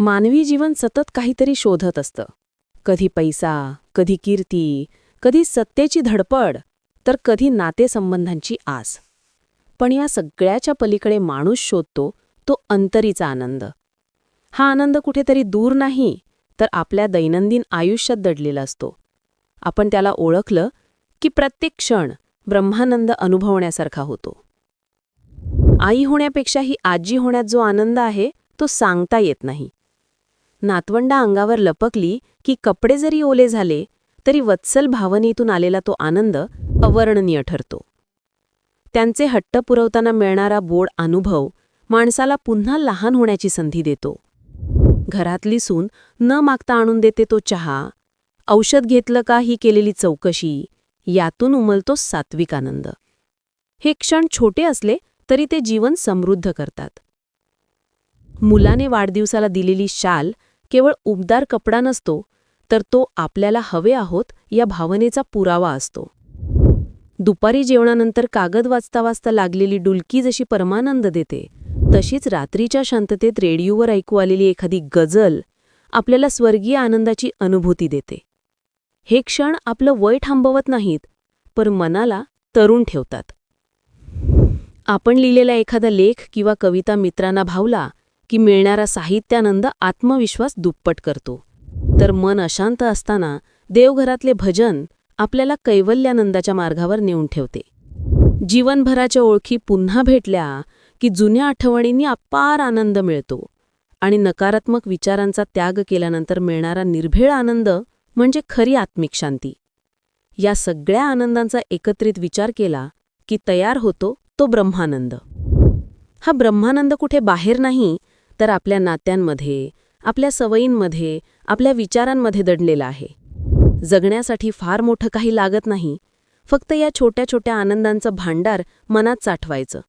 मानवी जीवन सतत काहीतरी शोधत असतं. कधी पैसा कधी कीर्ती कधी सत्तेची धडपड तर कधी नातेसंबंधांची आस. पण या सगळ्याच्या पलीकडे माणूस शोधतो तो अंतरीचा आनंद. हा आनंद कुठेतरी दूर नाही तर आपल्या दैनंदिन आयुष्यात दडलेला असतो. आपण त्याला ओळखलं की प्रत्येक क्षण ब्रह्मानंद अनुभवण्यासारखा होतो. आई होण्यापेक्षाही आजी होण्यात जो आनंद आहे तो सांगता येत नाही. नातवंडा अंगावर लपकली की कपडे जरी ओले झाले तरी वत्सल भावनेतून आलेला तो आनंद अवर्णनीय ठरतो. त्यांचे हट्ट पुरवताना मिळणारा बोड अनुभव माणसाला पुन्हा लहान होण्याची संधी देतो. घरातली सून न मागता आणून देते तो चहा औषध घेतलं का ही केलेली चौकशी यातून उमलतो सात्विक आनंद. हे क्षण छोटे असले तरी ते जीवन समृद्ध करतात. मुलाने वाढदिवसाला दिलेली शाल केवळ उबदार कपडा नसतो तर तो आपल्याला हवे आहोत या भावनेचा पुरावा असतो. दुपारी जेवणानंतर कागद वाचता वाचता लागलेली डुलकी जशी परमानंद देते तशीच रात्रीच्या शांततेत रेडिओवर ऐकू आलेली एखादी गजल आपल्याला स्वर्गीय आनंदाची अनुभूती देते. हे क्षण आपलं वय थांबवत नाहीत पर मनाला तरुण ठेवतात. आपण लिहिलेला एखादा लेख किंवा कविता मित्रांना भावला की मिळणारा साहित्यानंद आत्मविश्वास दुप्पट करतो. तर मन अशांत असताना देवघरातले भजन आपल्याला कैवल्यानंदाच्या मार्गावर नेऊन ठेवते. जीवनभराच्या ओळखी पुन्हा भेटल्या की जुन्या आठवणींनी अपार आनंद मिळतो आणि नकारात्मक विचारांचा त्याग केल्यानंतर मिळणारा निर्भेळ आनंद म्हणजे खरी आत्मिक शांती. या सगळ्या आनंदांचा एकत्रित विचार केला की तयार होतो तो ब्रह्मानंद. हा ब्रह्मानंद कुठे बाहेर नाही तर आपल्या नात्यांमध्ये आपल्या सवयींमध्ये आपल्या विचारांमध्ये दडलेला आहे. जगण्यासाठी फार मोठं काही लागत नाही. फक्त या छोट्या छोट्या आनंदांचं भांडार मनात साठवायचं.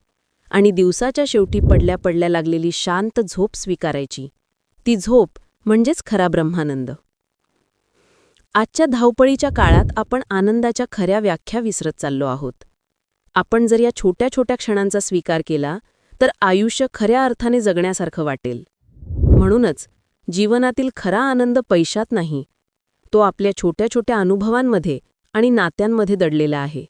आणि दिवसाच्या शेवटी पडल्या पडल्या लागलेली शांत झोप स्वीकारायची. ती झोप म्हणजेच खरा ब्रह्मानंद. आजच्या धावपळीच्या काळात आपण आनंदाच्या खऱ्या व्याख्या विसरत चाललो आहोत. आपण जर या छोट्या छोट्या क्षणांचा स्वीकार केला तर आयुष्य खऱ्या अर्थाने जगण्यासारखं वाटेल. म्हणूनच जीवनातील खरा आनंद पैशात नाही तो आपल्या छोट्या छोट्या अनुभवांमध्ये आणि नात्यांमध्ये दडलेला आहे.